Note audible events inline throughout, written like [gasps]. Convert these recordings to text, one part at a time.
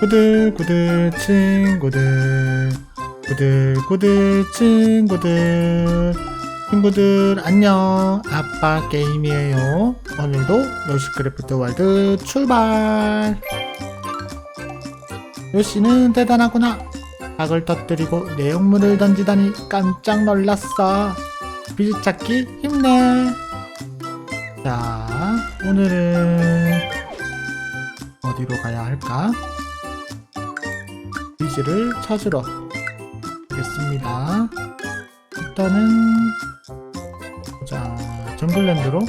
구들구들 친구들. 구들구들 친구들. 친구들 안녕. 아빠 게임이에요. 오늘도 요시 크래프트 월드 출발. 요시는 대단하구나. 박을 터뜨리고 내용물을 던지다니 깜짝 놀랐어. 비지찾기 힘내. 자 오늘은 어디로 가야 할까? 비지를 찾으러 가겠습니다. 일단은 자 정글랜드로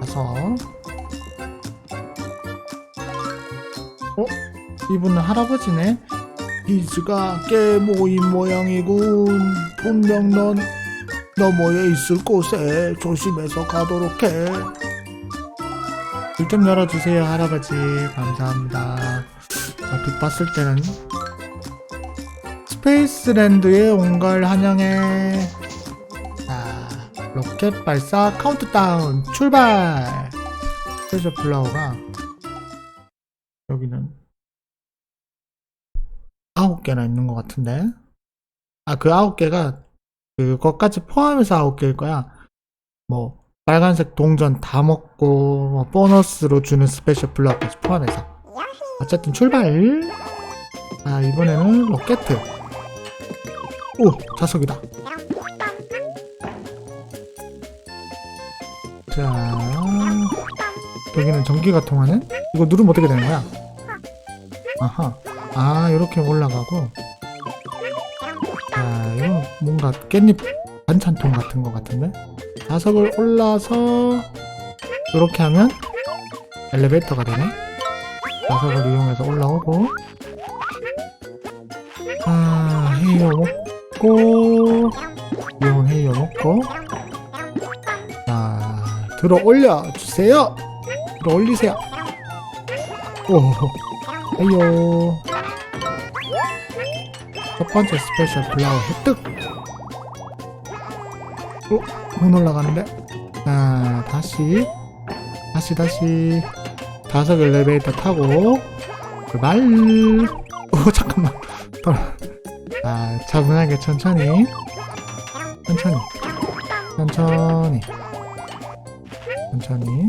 가서 어? 이분은 할아버지네? 비즈가 꽤 모인 모양이군. 분명 넌 너머에 있을 곳에 조심해서 가도록 해. 길좀 열어주세요, 할아버지. 감사합니다. 얼핏 봤을 때는 스페이스랜드에 온 걸 환영해. 자, 로켓 발사 카운트다운 출발! 스페셜 플라워가 여기는 아홉 개나 있는 것 같은데? 아, 그 아홉 개가 그것까지 포함해서 아홉 개일 거야. 뭐, 빨간색 동전 다 먹고, 뭐 보너스로 주는 스페셜 플라워까지 포함해서. 어쨌든 출발! 아, 이번에는 로켓. 오, 자석이다. 자, 여기는 전기가 통하는? 이거 누르면 어떻게 되는 거야? 아하. 아, 이렇게 올라가고. 자, 이건 뭔가 깻잎 반찬통 같은 것 같은데? 자석을 올라서, 이렇게 하면 엘리베이터가 되네? 자석을 이용해서 올라오고, 아, 헤이어 먹고, 이용 헤이어 먹고, 자, 들어 올려주세요! 들어 올리세요! 오, 헤이요. 첫 번째 스페셜 플라워 획득! 어? 못 올라가는데? 자, 다시. 다시, 다시. 다섯 엘리베이터 타고, 출발! 오, 잠깐만. 자, 차분하게 천천히. 천천히. 천천히. 천천히.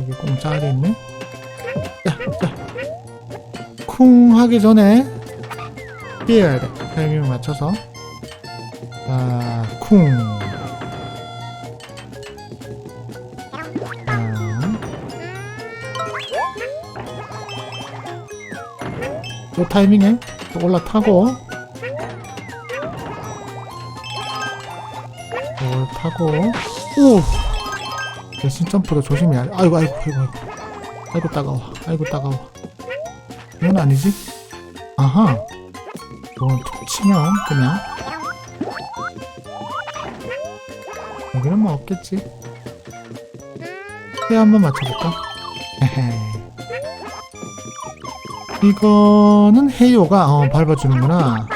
여기 공짜리 있네? 야, 야. 쿵 하기 전에 피해야 돼. 타이밍을 맞춰서. 자, 쿵. 이 타이밍에 또 올라타고. 이걸 타고. 오! 대신 점프도 조심해야 돼. 아이고 아이고 아이고 아이고. 아이고 따가워. 아이고 따가워. 이건 아니지? 아하. 이건 툭 치면 그냥. 여기는 뭐 없겠지? 해 한번 맞춰볼까? 헤헤 이 거는 헤이오가 어, 밟아주는구나.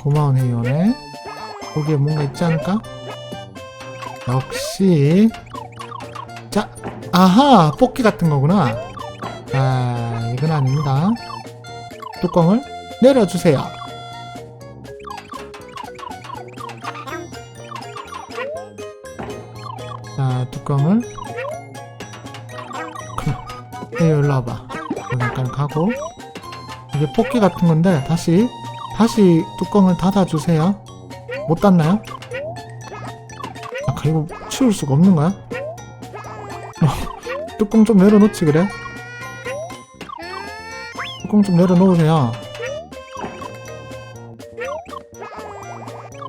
고마운 헤이오네. 거기에 뭔가 있지 않을까? 역시 자, 아하 뽑기 같은 거구나. 아, 이건 아닙니다. 뚜껑을 내려주세요. 뽑기 같은 건데 다시 다시 뚜껑을 닫아주세요 못 닫나요? 아까 이거 치울 수가 없는 거야? 뚜껑 좀 내려놓지 그래? 뚜껑 좀 내려놓으세요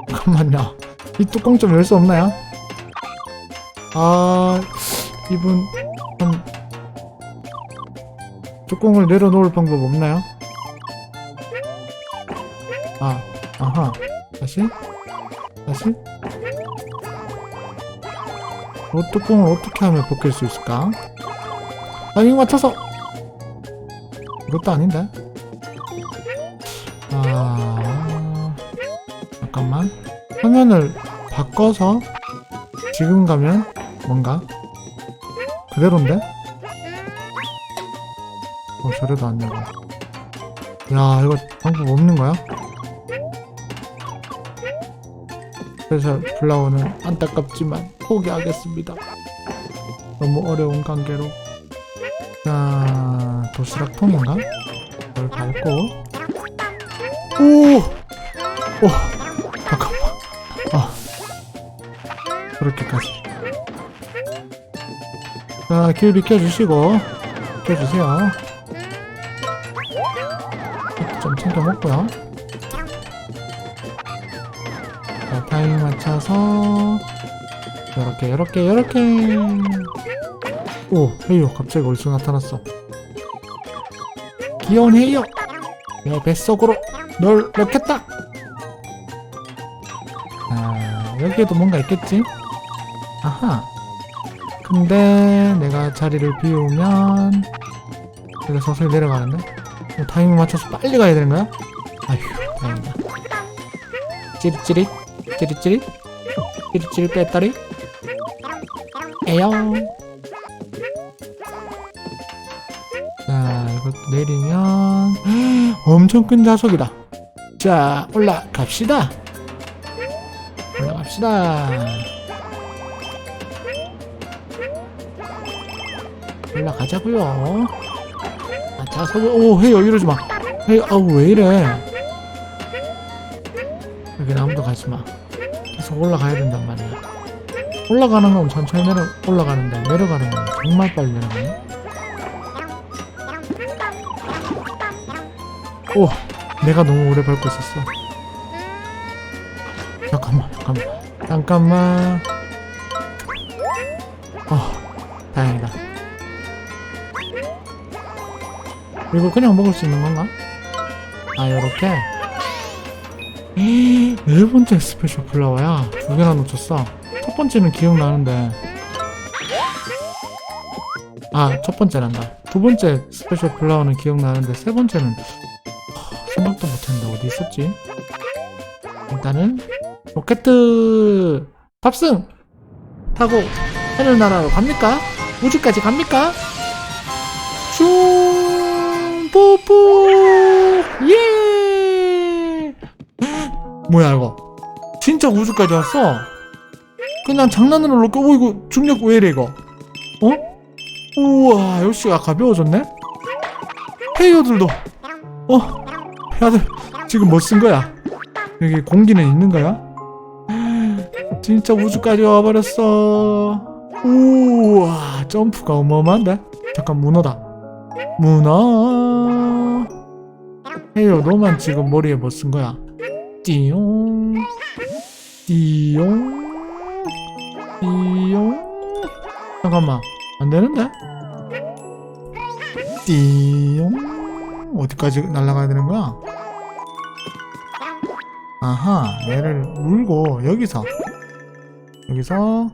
잠깐만요 이 뚜껑 좀 열 수 없나요? 아 이분 좀 뚜껑을 내려놓을 방법 없나요? 아, 아하. 다시? 다시? 어, 뚜껑을 어떻게 하면 벗길 수 있을까? 타이밍 맞춰서! 이것도 아닌데? 아, 잠깐만. 화면을 바꿔서 지금 가면 뭔가 그대로인데? 어, 저래도 안 되고. 야, 이거 방법 없는 거야? 그래서 플라워는 안타깝지만 포기하겠습니다. 너무 어려운 관계로. 자, 도시락 통인가? 이걸 밟고. 오! 오! 잠깐만. 아. 그렇게까지. 자, 길 비켜주시고. 비켜주세요. 좀 챙겨 먹고요. 타이밍 맞춰서 요렇게 요렇게 요렇게. 오 헤이요 갑자기 어디서 나타났어. 귀여운 헤이요. 내 뱃속으로 널 넣겠다. 아 여기에도 뭔가 있겠지? 아하. 근데 내가 자리를 비우면 내가 서서히 내려가는데? 어, 타이밍 맞춰서 빨리 가야 되는 거야? 아휴 다행이다. 찌릿찌릿 찌릿찌릿 찌릿찌릿 배터리. 에요 자 이거 내리면 엄청 큰 자석이다. 자 올라갑시다. 올라갑시다. 올라가자고요. 아, 자석을 오 헤이 이러지 마. 헤이 아우 왜 이래 여기는 아무도 가지 마. 계속 올라가야 된단 말이야. 올라가는 건 천천히 내려 올라가는데 내려가는 건 정말 빨리 내려가네. 오 내가 너무 오래 밟고 있었어. 잠깐만 잠깐만. 잠깐만. 어 다행이다. 이거 그냥 먹을 수 있는 건가? 아 요렇게 네 번째 스페셜 플라워야. 두 개나 놓쳤어. 첫 번째는 기억나는데. 아 첫 번째란다. 두 번째 스페셜 플라워는 기억나는데 세 번째는 하, 생각도 못했는데 어디 있었지? 일단은 로켓 탑승! 타고 하늘 나라로 갑니까? 우주까지 갑니까? 슝! 뽀뽀 예 뭐야 이거? 진짜 우주까지 왔어? 그냥 장난으로 놓고 오 이거 중력 왜 이래 이거? 어? 우와 역시가 가벼워졌네? 헤이어들도. 어? 헤이어들 지금 뭐 쓴 거야? 여기 공기는 있는 거야? 진짜 우주까지 와버렸어. 우와 점프가 어마어마한데? 잠깐 문어다. 문어. 헤이어 너만 지금 머리에 뭐 쓴 거야 띠용 띠용 띠용. 잠깐만 안 되는데? 띠용. 어디까지 날아가야 되는 거야? 아하 얘를 물고 여기서 여기서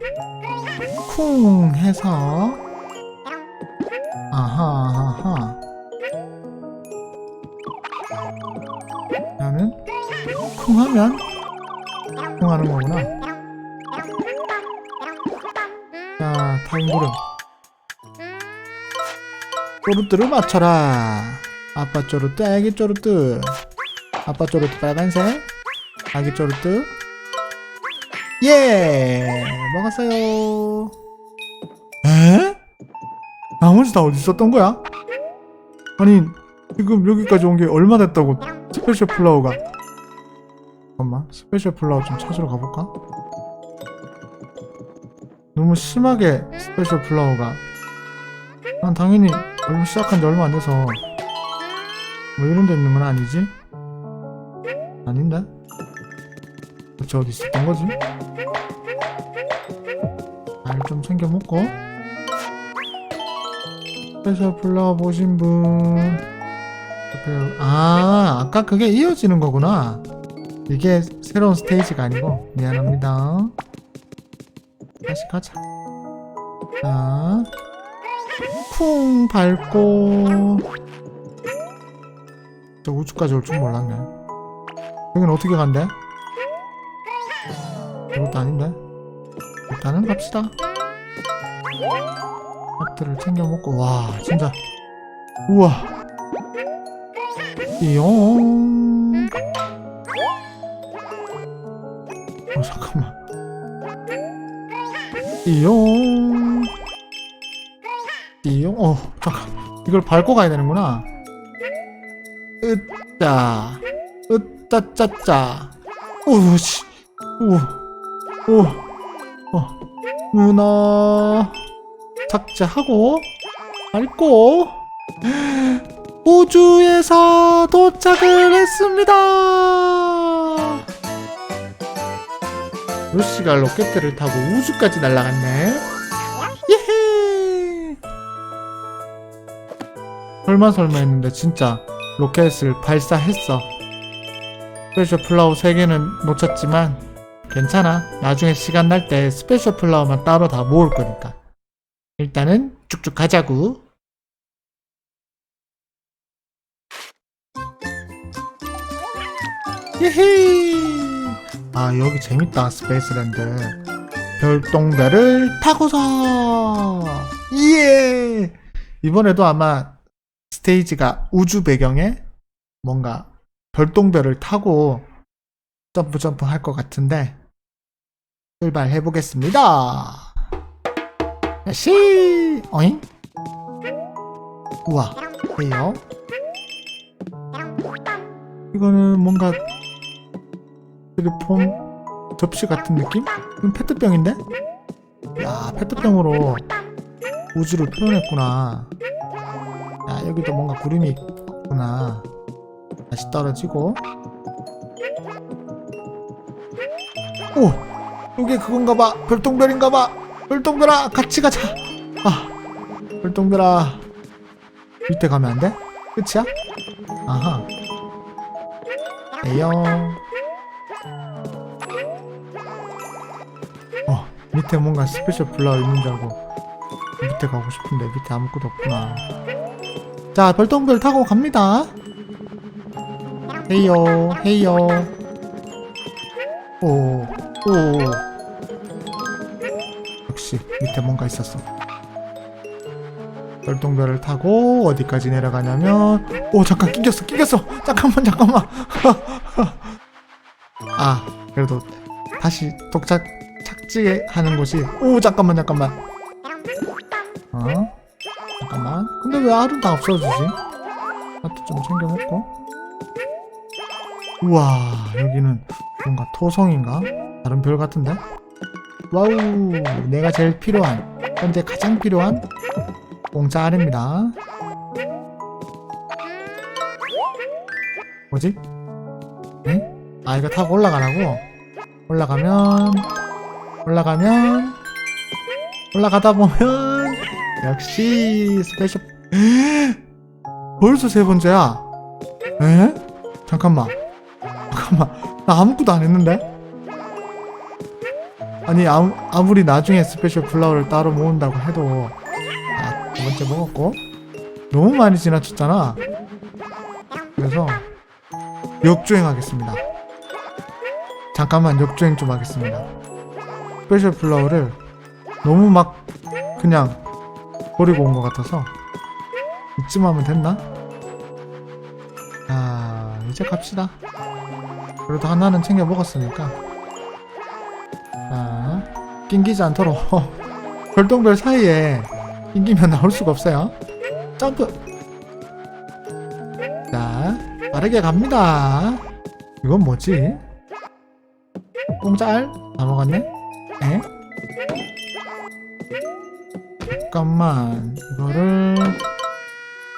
쿵 해서 아하 쿵 하면 쿵 하는 거구나. 자 타임구름. 쪼르뜨를 맞춰라. 아빠 쪼르뜨 아기 쪼르뜨. 아빠 쪼르뜨 빨간색. 아기 쪼르뜨. 예! 먹었어요. 에? 나머지 다 어디 있었던 거야? 아니 지금 여기까지 온 게 얼마 됐다고? 스페셜 플라워가 잠깐만 스페셜 플라워 좀 찾으러 가볼까? 너무 심하게 스페셜 플라워가 난 당연히 얼마 시작한 지 얼마 안 돼서 뭐 이런 데 있는 건 아니지? 아닌데? 대체 어디 있었던 거지? 알 좀 챙겨 먹고 스페셜 플라워 보신 분 아, 아까 그게 이어지는 거구나. 이게 새로운 스테이지가 아니고 미안합니다. 다시 가자. 자, 쿵 밟고 저 우주까지 올 줄 몰랐네. 여긴 어떻게 간대? 이것도 아닌데? 일단은 갑시다. 하트를 챙겨 먹고 와 진짜 우와 띠용. 어, 잠깐만. 띠용. 띠용. 어, 잠깐. 이걸 밟고 가야 되는구나. 으짜. 으짜짜짜. 오, 씨. 오. 오. 어. 문어. 삭제하고. 밟고. 우주에서 도착을 했습니다. 루시가 로켓을 타고 우주까지 날아갔네. 예헤. 설마 설마 했는데 진짜 로켓을 발사했어. 스페셜 플라워 3개는 놓쳤지만 괜찮아. 나중에 시간 날 때 스페셜 플라워만 따로 다 모을 거니까. 일단은 쭉쭉 가자구. 예헤! 아, 여기 재밌다, 스페이스랜드. 별똥별을 타고서! 예! 이번에도 아마 스테이지가 우주 배경에 뭔가 별똥별을 타고 점프 점프 할 것 같은데, 출발해 보겠습니다. 시! 어잉? 우와, 해요. 이거는 뭔가 폼 접시 같은 느낌? 이건 페트병인데? 야 페트병으로 우주를 표현했구나. 야 여기도 뭔가 구름이 있구나. 다시 떨어지고. 오 여기 그건가봐. 별똥별인가봐. 별똥별아 같이 가자. 아 별똥별아. 밑에 가면 안 돼? 끝이야? 아하. 에용 밑에 뭔가 스페셜 플라워 있는 줄 알고 밑에 가고 싶은데 밑에 아무것도 없구나. 자 별똥별 타고 갑니다. 헤이요 헤이요. 오오 역시 밑에 뭔가 있었어. 별똥별을 타고 어디까지 내려가냐면 오 잠깐 낑겼어 낑겼어. 잠깐만 잠깐만. [laughs] 아 그래도 다시 독착 착지하는 곳이 오 잠깐만 잠깐만. 어? 잠깐만. 근데 왜 알은 다 없어지지? 나도 좀 챙겨 먹고. 우와 여기는 뭔가 토성인가? 다른 별 같은데? 와우 내가 제일 필요한 현재 가장 필요한 공짜 알입니다. 뭐지? 에? 아 이거 타고 올라가라고? 올라가면 올라가면 올라가다 보면 역시 스페셜 [gasps] 벌써 세 번째야? 에? 잠깐만. 잠깐만. 나 아무것도 안 했는데? 아니 아무, 아무리 나중에 스페셜 플라워를 따로 모은다고 해도 아, 두 번째 먹었고? 너무 많이 지나쳤잖아. 그래서 역주행하겠습니다. 잠깐만 역주행 좀 하겠습니다. 스페셜 플라워를 너무 막 그냥 버리고 온 것 같아서 이쯤 하면 됐나? 아 이제 갑시다. 그래도 하나는 챙겨 먹었으니까 자 낑기지 않도록 [laughs] 별똥별 사이에 낑기면 나올 수가 없어요. 점프 자 빠르게 갑니다. 이건 뭐지? 공짜알? 다 먹었네? 에? 잠깐만 이거를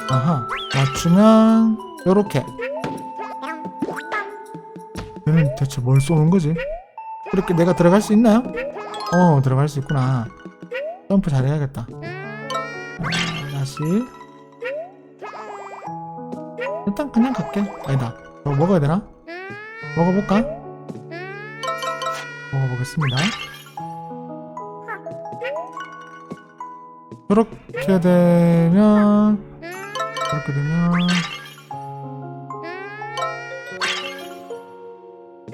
아하 맞추면 요렇게 얘는 대체 뭘 쏘는 거지? 이렇게 내가 들어갈 수 있나요? 어 들어갈 수 있구나 점프 잘해야겠다 아, 다시 일단 그냥 갈게 아니다 먹어야 되나? 먹어볼까? 먹어보겠습니다. 그렇게 되면 그렇게 되면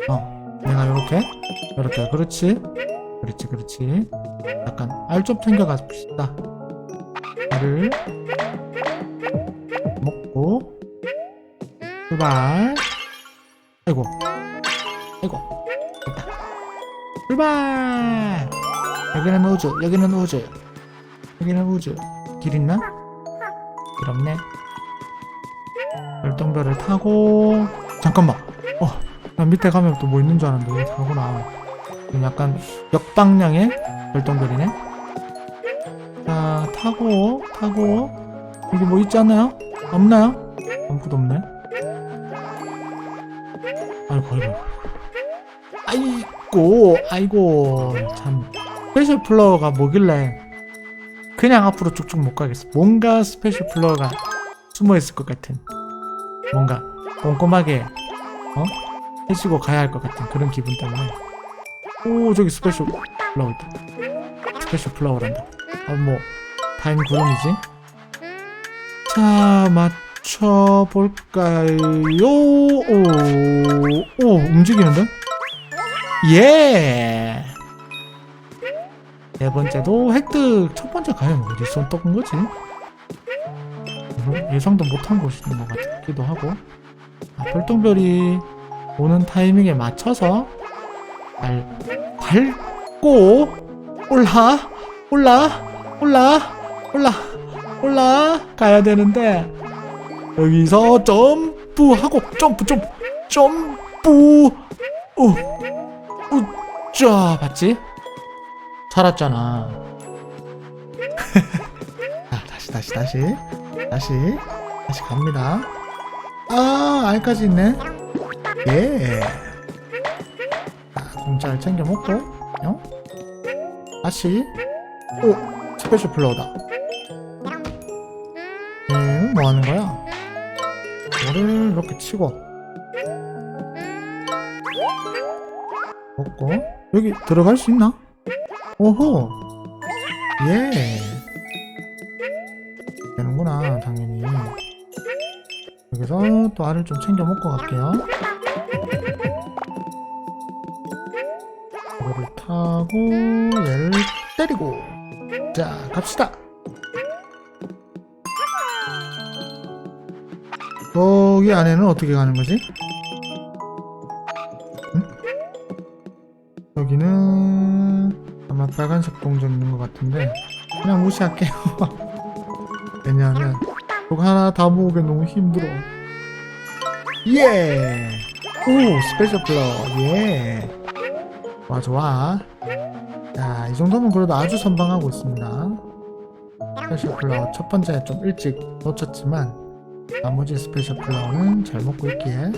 어 내가 요렇게 요렇게 그렇지 그렇지 그렇지 약간 알좀 챙겨 갑시다 알을 먹고 출발. 아이고. 아이고. 됐다. 출발. 여기는 우주. 여기는 우주. 여기는 우주. 길 있나? 길 없네. 별똥별을 타고 잠깐만. 어, 난 밑에 가면 또 뭐 있는 줄 알았는데 여기. 이건 약간 역방향의 별똥별이네. 자, 타고 타고 여기 뭐 있지 않나요? 없나요? 아무것도 없네. 아이고, 아이고. 아이고, 아이고. 참. 스페셜 플라워가 뭐길래 그냥 앞으로 쭉쭉 못 가겠어. 뭔가 스페셜 플라워가 숨어 있을 것 같은. 뭔가 꼼꼼하게, 어? 해주고 가야 할 것 같은 그런 기분 때문에. 오, 저기 스페셜 플라워 있다. 스페셜 플라워란다. 아, 뭐, 다행 구름이지? 자, 맞춰볼까요? 오, 오, 움직이는데? 예! 네 번째도 획득. 첫 번째 과연 어디서 떠본 거지? 뭐 예상도 못한 있는 것 같기도 하고. 아, 별똥별이 오는 타이밍에 맞춰서 발, 밟고 올라, 올라, 올라, 올라, 올라 가야 되는데 여기서 점프하고 점프 점프 점프 우 우짜 봤지? 살았잖아. [laughs] 자 다시 다시 다시 다시 다시 갑니다. 아 알까지 있네. 예. 자 공짜를 챙겨 먹고 어? 다시 오 스페셜 플라워다. 음, 뭐 하는 거야? 뭐를 이렇게 치고 먹고 여기 들어갈 수 있나? 오호 예. 되는구나 당연히. 여기서 또 알을 좀 챙겨 먹고 갈게요. 이거를 타고 얘를 때리고. 자 갑시다. 거기 안에는 어떻게 가는 거지? 빨간색 동전 있는 것 같은데 그냥 무시할게요. [laughs] 왜냐하면 이거 하나 다 모으기 너무 힘들어. 예! 오 스페셜 플라워 예! 좋아 좋아. 자 이 정도면 그래도 아주 선방하고 있습니다. 스페셜 플라워 첫 번째 좀 일찍 놓쳤지만 나머지 스페셜 플라워는 잘 먹고 있기에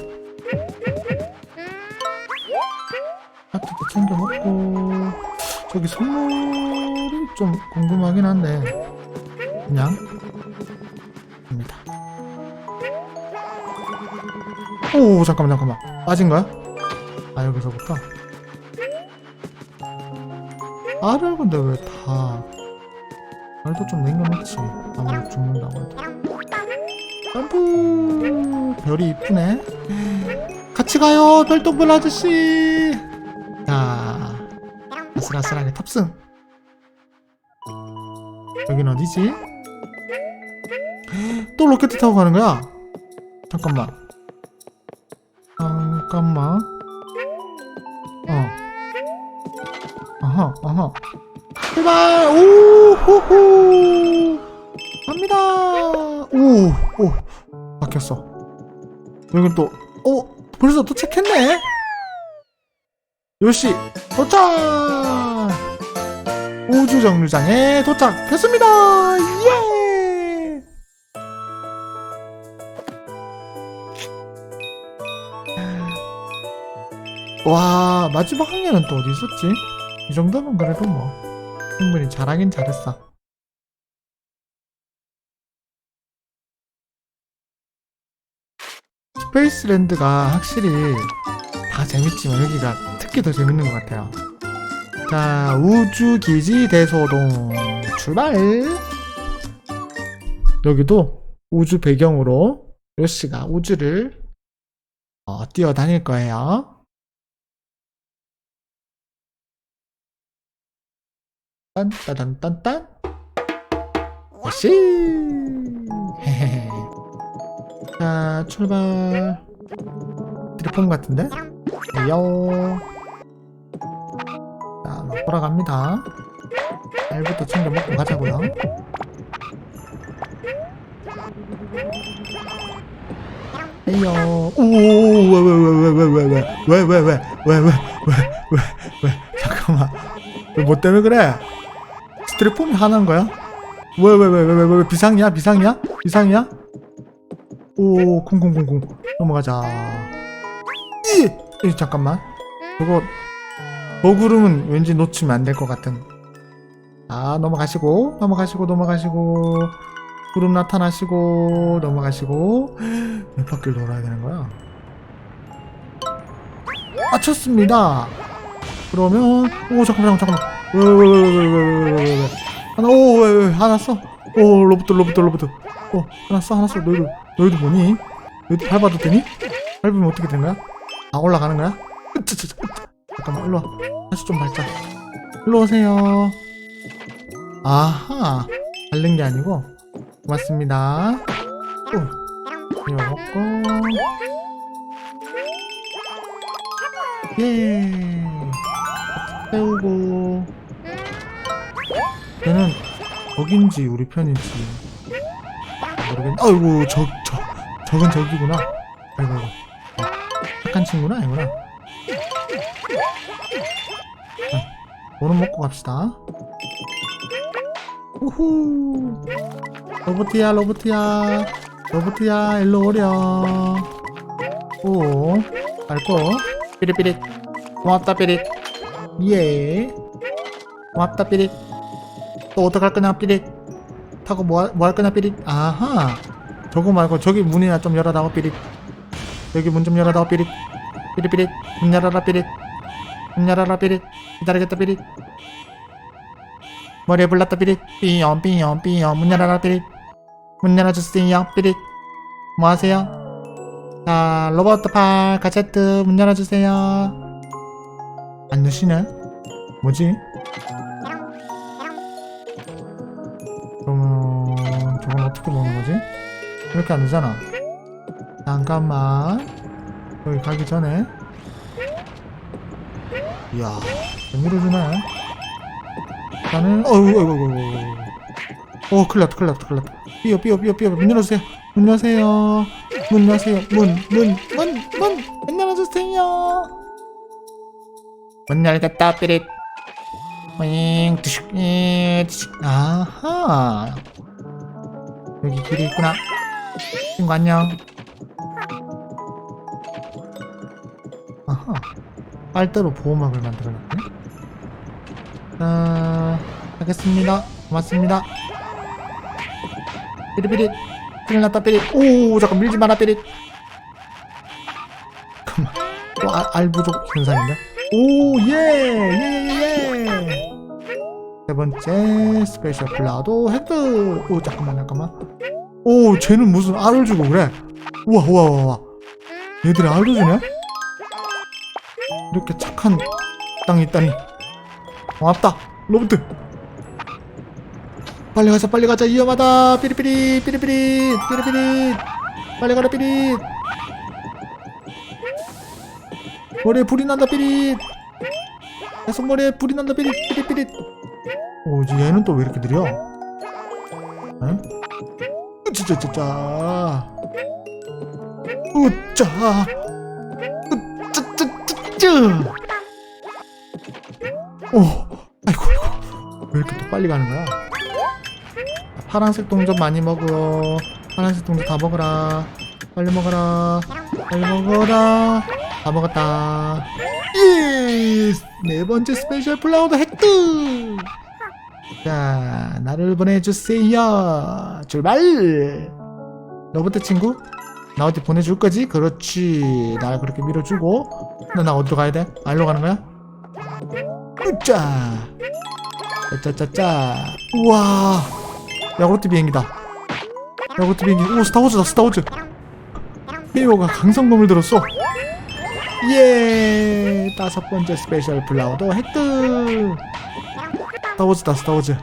하트도 챙겨 먹고 저기 선물이 좀 궁금하긴 한데 그냥 입니다. 오 잠깐만 잠깐만. 빠진 거야? 아 여기서부터? 알을 근데 왜다 알도 좀 남겨놓지? 아무래도 죽는다고 해도. 점프 별이 이쁘네. 같이 가요 별똥별 아저씨! 자 아슬아슬하게 탑승. 여긴 어디지? 또 로켓 타고 가는 거야? 잠깐만. 잠깐만. 어. 어허 어허 출발! 오호호! 갑니다! 오 오. 바뀌었어. 여긴 또 어? 벌써 도착했네 요시 도착! 우주 정류장에 도착했습니다! 예! 와 마지막 학년은 또 어디 있었지? 이 정도면 그래도 뭐 충분히 잘하긴 잘했어. 스페이스랜드가 확실히 다 재밌지만 여기가 특히 더 재밌는 것 같아요. 자, 우주기지 대소동 출발! 여기도 우주 배경으로 요시가 우주를 어, 뛰어다닐 거예요. 딴따단딴딴 요시! [laughs] 자, 출발. 스티로폼 같은데? 요. 자, 돌아갑니다. 알부터 챙겨 먹고 가자고요. 에요. 오왜왜왜왜왜왜왜왜왜왜왜왜 잠깐만. 왜뭐 때문에 그래? 스티로폼이 하나인 거야? 왜왜왜 왜 왜 왜 비상이야 비상이야 비상이야? 오 쿵쿵쿵쿵 넘어가자. 이, 이 잠깐만. 저거 버구름은 왠지 놓치면 안 될 것 같은. 아 넘어가시고 넘어가시고 넘어가시고. 구름 나타나시고 넘어가시고. 몇 바퀴를 돌아야 되는 거야? 맞췄습니다. 그러면 오 잠깐만 잠깐만 왜왜왜왜왜왜왜 하나 오왜 하나 써오 로봇 로봇 로봇 오 하나 써 하나 써 너희들 너희들 뭐니? 너희들 밟아도 되니? 밟으면 어떻게 되는 거야? 아 올라가는 거야? 으쯔. 잠깐만 일로 와. 다시 좀 밟자. 일로 오세요. 아하. 밟는 게 아니고. 고맙습니다. 오. 이거 먹고. 예. 세우고. 얘는 적인지 우리 편인지 모르겠네. 아이고 저, 저, 적은 적이구나. 아이고 착한 친구나 아니구나 오늘 먹고 갑시다. 우후. 로봇이야 로봇이야. 로봇이야 일로 오렴. 오 밟고. 삐릿삐릿. 고맙다 삐릿. 예. 고맙다 삐릿. 또 어떡할 거냐 삐릿. 타고 뭐할 거냐 삐릿. 아하. 저거 말고 저기 문이나 좀 열어다오 삐릿. 여기 문 좀 열어다오 삐릿 삐릿삐릿 문 열어라 삐릿 문 열어라 삐릿 기다리겠다 삐릿 머리에 불났다 삐릿 삐염 삐염 삐염 문 열어라 삐릿 문 열어주세요 삐릿 뭐 하세요? 자 로버트팔 가제트 문 열어주세요 안 여시네? 뭐지? 그러면 저건 어떻게 먹는 거지? 이렇게 안 되잖아. 잠깐만. 여기 가기 전에. 이야, 잘 밀어주네. 일단은, 어이구, 어이구, 어이구, 어이구. 어, 큰일 났다, 큰일 났다, 큰일 났다. 삐어, 삐어, 삐어, 삐어. 문 열어주세요. 문 여세요. 문 여세요. 문, 문, 문, 문, 문 열어주세요. 문 열겠다, 삐릿. 윙, 드식, 예, 드식. 아하. 여기 길이 있구나. 친구 안녕. 빨대로 보호막을 만들어놨네. 자, 하겠습니다. 고맙습니다. 삐릿삐릿. 큰일 났다, 삐릿. 오, 잠깐 밀지 마라, 삐릿. 잠깐만. 또 알, 알부족 현상인데? 오, 예! 예, 예, 예! 세 번째, 스페셜 플라도 헤드! 오, 잠깐만, 잠깐만. 오, 쟤는 무슨 알을 주고 그래? 우와, 우와, 우와. 얘들이 알도 주네? 이렇게 착한 땅이 있다니. 고맙다, 로봇! 빨리 가자, 빨리 가자, 위험하다! 삐리삐리, 삐리삐리, 삐리삐리! 빨리 가라, 삐리! 머리에 불이 난다, 삐리! 계속 머리에 불이 난다, 삐리, 삐리, 삐리! 오, 이제 얘는 또 왜 이렇게 느려? 에? 으짜짜짜. 으짜. 으짜짜짜짜. 오, 아이고. 왜 이렇게 또 빨리 가는 거야? 파란색 동전 많이 먹어. 파란색 동전 다 먹어라. 빨리 먹어라. 빨리 먹어라. 다 먹었다. 예스! 네 번째 스페셜 플라워도 획득! 자, 나를 보내주세요. 출발! 로봇 친구? 나 어디 보내줄 거지? 그렇지. 날 그렇게 밀어주고. 너나 어디로 가야 돼? 알로 가는 거야? 으짜! 짜짜짜짜. 우와! 야구르트 비행기다. 야구르트 비행기. 오, 스타워즈다, 스타워즈. 페이오가 강성범을 들었어. 예! 다섯 번째 스페셜 플라워도 획득! 스타워즈다 스타워즈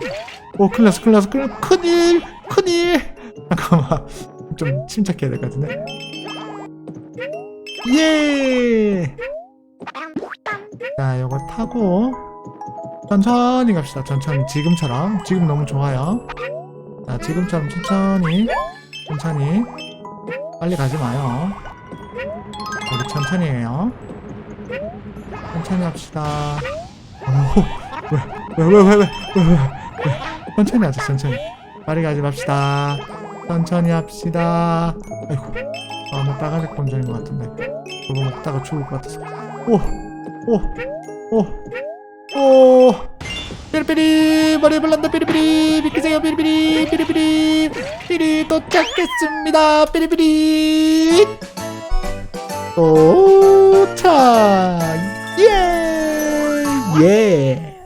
오 큰일 났어 큰일 났어 큰일 큰일 큰일 잠깐만 좀 침착해야 될 것 같은데 예! 자, 요거 타고 천천히 갑시다. 천천히 지금처럼. 지금 너무 좋아요. 자, 지금처럼 천천히 천천히 빨리 가지 마요. 우리 천천히 해요. 천천히 합시다. 오, 왜, 왜, 왜, 왜, 왜, 왜, 왜, 왜. 천천히 하자, 천천히. 빨리 가지 맙시다. 천천히 합시다. 아이고, 아, 뭐 빨간색 본전인 것 같은데. 그거 먹다가 죽을 것 같아서. 오, 오, 오, 오. 삐리삐리 머리 불난다 삐리삐리 믿기세요 삐리삐리 삐리삐리 삐리 도착했습니다 삐리삐리 도착 예 예.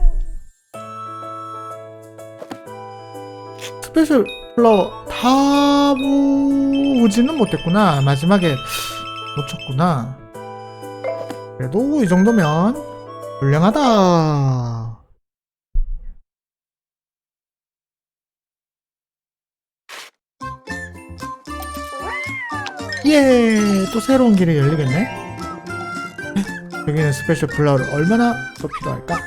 스페셜 플라워 다 모으지는 못했구나 마지막에 놓쳤구나 그래도 이 정도면 훌륭하다 예, 또 새로운 길이 열리겠네. 여기는 스페셜 플라워를 얼마나 더 필요할까?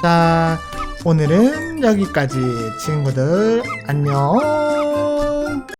자, 오늘은 여기까지 친구들 안녕.